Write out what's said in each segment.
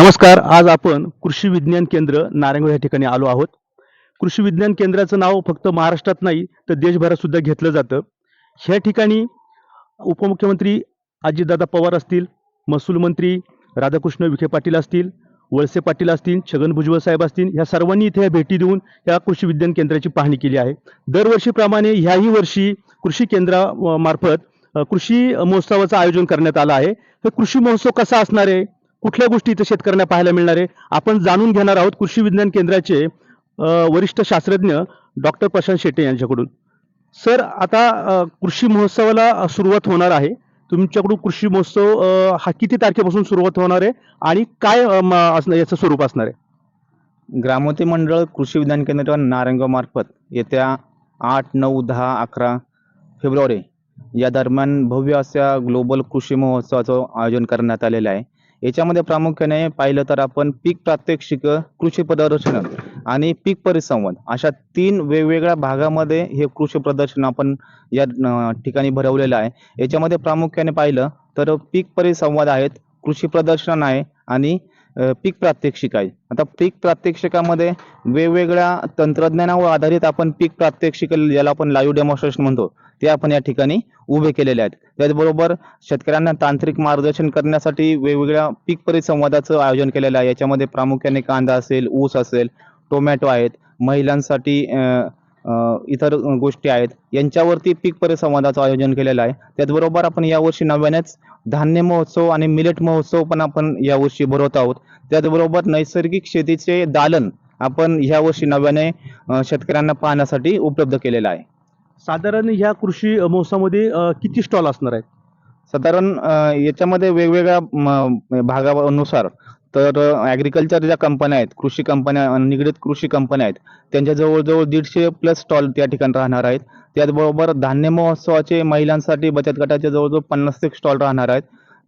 नमस्कार आज आपण कृषी विज्ञान केंद्र नारायणगाव या ठिकाणी आलो आहोत. कृषी विज्ञान केंद्राचं नाव फक्त महाराष्ट्रात नाही तर देशभरात सुद्धा घेतलं जातं. ह्या ठिकाणी उपमुख्यमंत्री अजितदादा पवार असतील महसूल मंत्री राधाकृष्ण विखे पाटील असतील वळसे पाटील असतील छगन भुजबळ साहेब असतील ह्या सर्वांनी इथे भेटी देऊन या कृषी विज्ञान केंद्राची पाहणी केली आहे. दरवर्षीप्रमाणे ह्याही वर्षी कृषी केंद्रामार्फत कृषी महोत्सवाचं आयोजन करण्यात आलं आहे. तर कृषी महोत्सव कसा असणार आहे? कुठल्या गोष्टी इथे शेतकऱ्यांना पाहायला मिळणार आहे? आपण जाणून घेणार आहोत कृषी विज्ञान केंद्राचे वरिष्ठ शास्त्रज्ञ डॉक्टर प्रशांत शेट्टे यांच्याकडून. सर आता कृषी महोत्सवाला सुरुवात होणार आहे. तुमच्याकडून कृषी महोत्सव हा किती तारखेपासून सुरुवात होणार आहे आणि काय म, असणार याचं स्वरूप असणार आहे? ग्रामोती मंडळ कृषी विज्ञान केंद्र नारायणगाव मार्फत येत्या आठ नऊ दहा अकरा फेब्रुवारी या दरम्यान भव्य अशा ग्लोबल कृषी महोत्सवाचं आयोजन करण्यात आलेलं आहे. याच्यामध्ये प्रामुख्याने पाहिलं तर आपण पीक प्रात्यक्षिक कृषी प्रदर्शन आणि पीक परिसंवाद अशा तीन वेगवेगळ्या भागामध्ये हे कृषी प्रदर्शन आपण या ठिकाणी भरवलेलं आहे. याच्यामध्ये प्रामुख्याने पाहिलं तर पीक परिसंवाद आहेत कृषी प्रदर्शन आहे आणि पीक प्रात्यक्षिक आहे. आता पीक प्रात्यक्षिकामध्ये वेगवेगळ्या तंत्रज्ञानावर आधारित आपण पीक प्रात्यक्षिक ज्याला आपण लाईव्ह डेमॉन्स्ट्रेशन म्हणतो ते आपण या ठिकाणी उभे केलेले आहेत. त्याचबरोबर शेतकऱ्यांना तांत्रिक मार्गदर्शन करण्यासाठी वेगवेगळ्या पीक परिसंवादाचं आयोजन केलेलं आहे. याच्यामध्ये प्रामुख्याने कांदा असेल ऊस असेल टोमॅटो आहेत. महिलांसाठी इतर गोष्टी आहेत. यांच्यावरती पीक परिसंवादाचं आयोजन केलेलं आहे. त्याचबरोबर आपण यावर्षी नव्यानेच धान्य महोत्सव आणि मिलेट महोत्सव पण आपण यावर्षी भरवत आहोत. त्याचबरोबर नैसर्गिक शेतीचे दालन आपण यावर्षी नव्याने शेतकऱ्यांना पाहण्यासाठी उपलब्ध केलेलं आहे. साधारण ह्या कृषी महोत्सवामध्ये किती स्टॉल असणार आहेत? साधारण याच्यामध्ये वेगवेगळ्या भागानुसार तर ॲग्रिकल्चर ज्या कंपन्या आहेत कृषी कंपन्या निगडीत कृषी कंपन्या आहेत त्यांच्या जवळजवळ दीडशे प्लस स्टॉल त्या ठिकाणी राहणार आहेत. त्याचबरोबर धान्य महोत्सवाचे महिलांसाठी बचत गटाचे जवळजवळ पन्नास ते स्टॉल राहणार आहेत.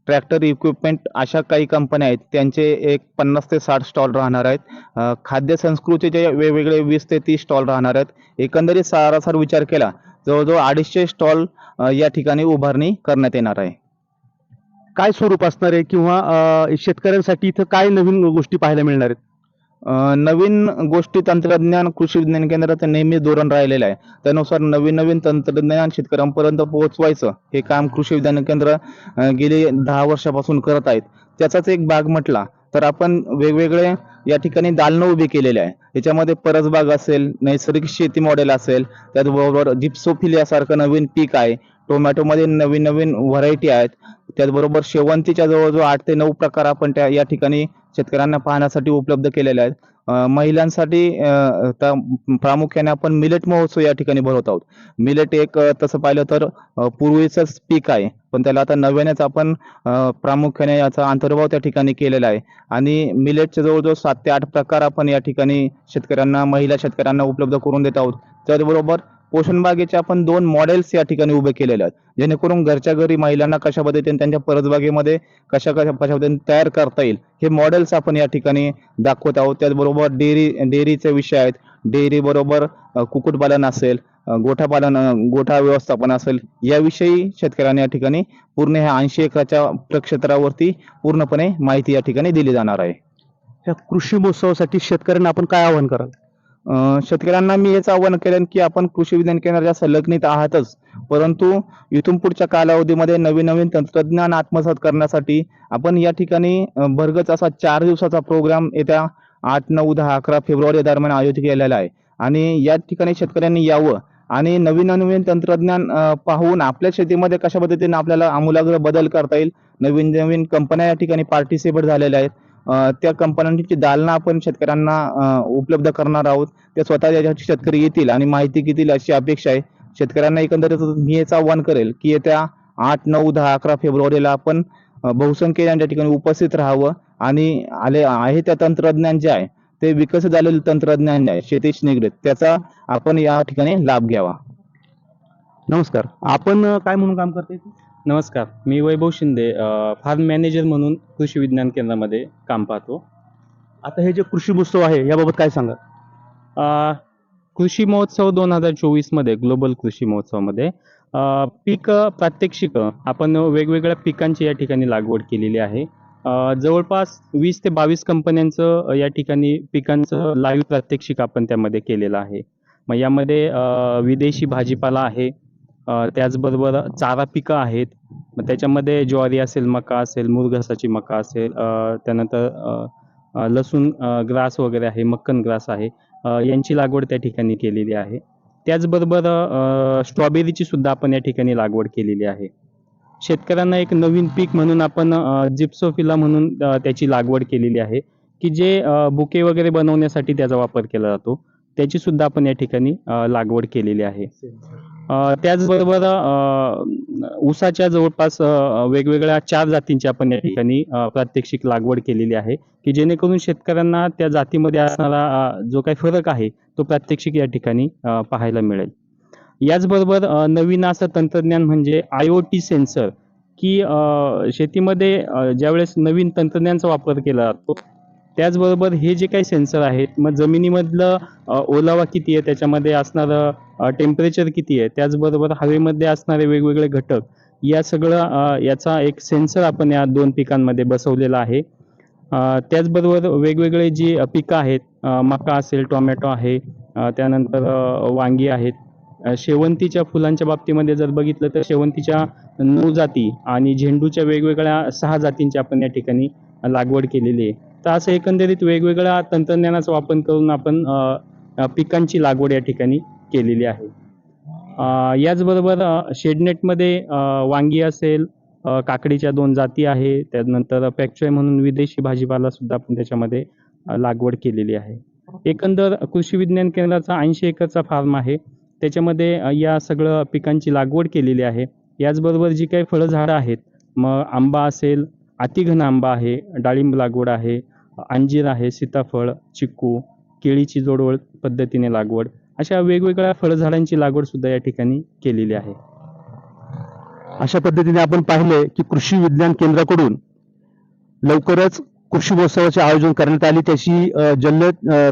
ट्रॅक्टर इक्विपमेंट अशा काही कंपन्या आहेत त्यांचे एक पन्नास ते साठ स्टॉल राहणार आहेत. खाद्य संस्कृतीचे वेगवेगळे वीस ते तीस स्टॉल राहणार आहेत. एकंदरीत सारासार विचार केला जवळजवळ अडीचशे स्टॉल या ठिकाणी उभारणी करण्यात येणार आहे. काय स्वरूप असणार आहे? किंवा अ, शेतकऱ्यांसाठी इथं काय नवीन गोष्टी पाहायला मिळणार आहेत? अ, नवीन गोष्टी तंत्रज्ञान कृषी विज्ञान केंद्राचं नेहमी धोरण राहिलेलं आहे. त्यानुसार नवीन नवीन तंत्रज्ञान शेतकऱ्यांपर्यंत पोहोचवायचं हे काम कृषी विज्ञान केंद्र अ, गेली दहा वर्षापासून करत आहेत. त्याचाच एक भाग म्हटला तर आपण वेगवेगळे या ठिकाणी दालनं उभी केलेले आहे. याच्यामध्ये परसबाग असेल नैसर्गिक शेती मॉडेल असेल त्याचबरोबर जिप्सोफिलियासारखं नवीन पीक आहे. टोमॅटोमध्ये नवीन नवीन व्हरायटी आहेत. त्याचबरोबर शेवंतीच्या जवळजवळ आठ ते नऊ प्रकार आपण त्या या ठिकाणी शेतकऱ्यांना पाहण्यासाठी उपलब्ध केलेले आहेत. महिलांसाठी त्या प्रामुख्याने आपण मिलेट महोत्सव या ठिकाणी भरवत आहोत. मिलेट एक तसं पाहिलं तर पूर्वीचंच पीक आहे. पण त्याला आता नव्यानेच आपण प्रामुख्याने याचा अंतर्भाव त्या ठिकाणी केलेला आहे. आणि मिलेटचे जवळजवळ सात ते आठ प्रकार आपण या ठिकाणी शेतकऱ्यांना महिला शेतकऱ्यांना उपलब्ध करून देत आहोत. त्याचबरोबर पोषण बागेचे आपण दोन मॉडेल्स या ठिकाणी उभे केलेले आहेत. जेणेकरून घरच्या घरी महिलांना कशा पद्धतीने त्यांच्या परसबागेमध्ये कशा कशा कशा पद्धतीने तयार करता येईल हे मॉडेल्स आपण या ठिकाणी दाखवत आहोत. त्याचबरोबर डेअरी डेअरीचे विषय आहेत. डेअरी बरोबर कुक्कुटपालन असेल गोठापालन गोठा व्यवस्थापन असेल याविषयी शेतकऱ्यांनी या ठिकाणी पूर्ण ह्या ऐंशी एकराच्या प्रक्षेत्रावरती पूर्णपणे माहिती या ठिकाणी दिली जाणार आहे. या कृषी महोत्सवासाठी शेतकऱ्यांना आपण काय आवाहन कराल? शेतकऱ्यांना मी हेच आवाहन केलं की आपण कृषी विज्ञान केंद्राच्या संलग्नित आहातच. परंतु इथून पुढच्या कालावधीमध्ये नवीन नवीन तंत्रज्ञान आत्मसात करण्यासाठी आपण या ठिकाणी भरगच असा चार दिवसाचा प्रोग्राम येत्या आठ नऊ दहा अकरा फेब्रुवारी दरम्यान आयोजित केलेला आहे. आणि या ठिकाणी शेतकऱ्यांनी यावं आणि नवीन नवीन तंत्रज्ञान पाहून आपल्या शेतीमध्ये कशा पद्धतीने आपल्याला आमूलाग्र बदल करता येईल नवीन नवीन कंपन्या या ठिकाणी पार्टिसिपेट झालेल्या आहेत. त्या कंपन्यांची दालना आपण शेतकऱ्यांना उपलब्ध करणार आहोत. ते स्वतः शेतकरी येतील आणि माहिती घेतील अशी अपेक्षा आहे. शेतकऱ्यांना एकंदरीत मी हेच आव्हान करेल की येत्या आठ नऊ दहा अकरा फेब्रुवारीला आपण बहुसंख्य बहुसंख्येने या ठिकाणी उपस्थित राहावं आणि आले आहे त्या तंत्रज्ञान जे आहे ते विकसित झालेलं तंत्रज्ञान आहे शेतीशी निगडीत त्याचा आपण या ठिकाणी लाभ घ्यावा. नमस्कार. आपण काय म्हणून काम करते नमस्कार मी वैभव शिंदे फार्म मॅनेजर म्हणून कृषी विज्ञान केंद्रामध्ये काम पाहतो. आता हे जे कृषी महोत्सव आहे याबाबत काय सांगा कृषी महोत्सव दोन हजार चोवीसमध्ये ग्लोबल कृषी महोत्सवामध्ये पीक प्रात्यक्षिक आपण वेगवेगळ्या पिकांची या ठिकाणी लागवड केलेली आहे. जवळपास वीस ते बावीस कंपन्यांचं या ठिकाणी पिकांचं लाईव्ह प्रात्यक्षिक आपण त्यामध्ये केलेलं आहे. मग यामध्ये विदेशी भाजीपाला आहे त्याचबरोबर चारा पिकं आहेत. मग त्याच्यामध्ये ज्वारी असेल मका असेल मुरघासाची मका असेल त्यानंतर लसूण ग्रास वगैरे आहे मक्कन ग्रास आहे. यांची लागवड त्या ठिकाणी केलेली आहे. त्याचबरोबर स्ट्रॉबेरीची सुद्धा आपण या ठिकाणी लागवड केलेली आहे. शेतकऱ्यांना एक नवीन पीक म्हणून आपण जिप्सोफिला म्हणून त्याची लागवड केलेली आहे की जे बुके वगैरे बनवण्यासाठी त्याचा वापर केला जातो. त्याची सुद्धा आपण या ठिकाणी लागवड केलेली आहे. त्याचबरोबर ऊसाच्या जवळपास वेगवेगळ्या चार जातींची आपण या ठिकाणी प्रात्यक्षिक लागवड केलेली आहे की जेणेकरून शेतकऱ्यांना त्या जातीमध्ये असणारा जो काही फरक आहे तो प्रात्यक्षिक या ठिकाणी पाहायला मिळेल. याचबरोबर नवीन असं तंत्रज्ञान म्हणजे आय ओ टी सेन्सर की शेतीमध्ये ज्यावेळेस नवीन तंत्रज्ञानाचा वापर केला जातो त्याचबरोबर हे जे काही सेन्सर आहेत मग जमिनीमधलं ओलावा किती आहे त्याच्यामध्ये असणारं टेम्परेचर किती आहे त्याचबरोबर हवेमध्ये असणारे वेगवेगळे घटक या सगळं याचा एक सेन्सर आपण या दोन पिकांमध्ये बसवलेला आहे. त्याचबरोबर वेगवेगळे जी पिकं आहेत मका असेल टोमॅटो आहे त्यानंतर वांगी आहेत शेवंतीच्या फुलांच्या बाबतीमध्ये जर बघितलं तर शेवंतीच्या नऊ जाती आणि झेंडूच्या वेगवेगळ्या सहा जातींची आपण या ठिकाणी लागवड केलेली आहे. तर असं एकंदरीत वेगवेगळ्या तंत्रज्ञानाचा वापर करून आपण पिकांची लागवड या ठिकाणी केलेली आहे. याचबरोबर शेडनेटमध्ये वांगी असेल काकडीच्या दोन जाती आहे त्यानंतर पॅक्चॉय म्हणून विदेशी भाजीपाला सुद्धा आपण त्याच्यामध्ये लागवड केलेली आहे. एकंदर कृषी विज्ञान केंद्राचा ऐंशी एकरचा फार्म आहे. त्याच्यामध्ये या सगळं पिकांची लागवड केलेली आहे. याचबरोबर जी काही फळझाडं आहेत मग आंबा असेल अतिघन आंबा आहे डाळिंब लागवड आहे अंजीर आहे सीताफळ चिक्कू केळीची जोडवळ पद्धतीने लागवड अशा वेगवेगळ्या फळझाडांची लागवड सुद्धा या ठिकाणी केलेली आहे. अशा पद्धतीने आपण पाहिले की कृषी विज्ञान केंद्राकडून लवकरच कृषी महोत्सवाचे आयोजन करण्यात आले. त्याची अ,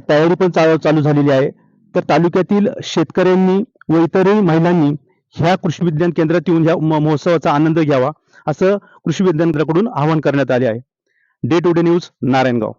तयारी पण चालू झालेली आहे. तर तालुक्यातील शेतकऱ्यांनी व इतरही महिलांनी ह्या कृषी विज्ञान केंद्रात येऊन ह्या महोत्सवाचा आनंद घ्यावा असं कृषी विज्ञान केंद्राकडून आवाहन करण्यात आले आहे. Day to day news Narayangaon.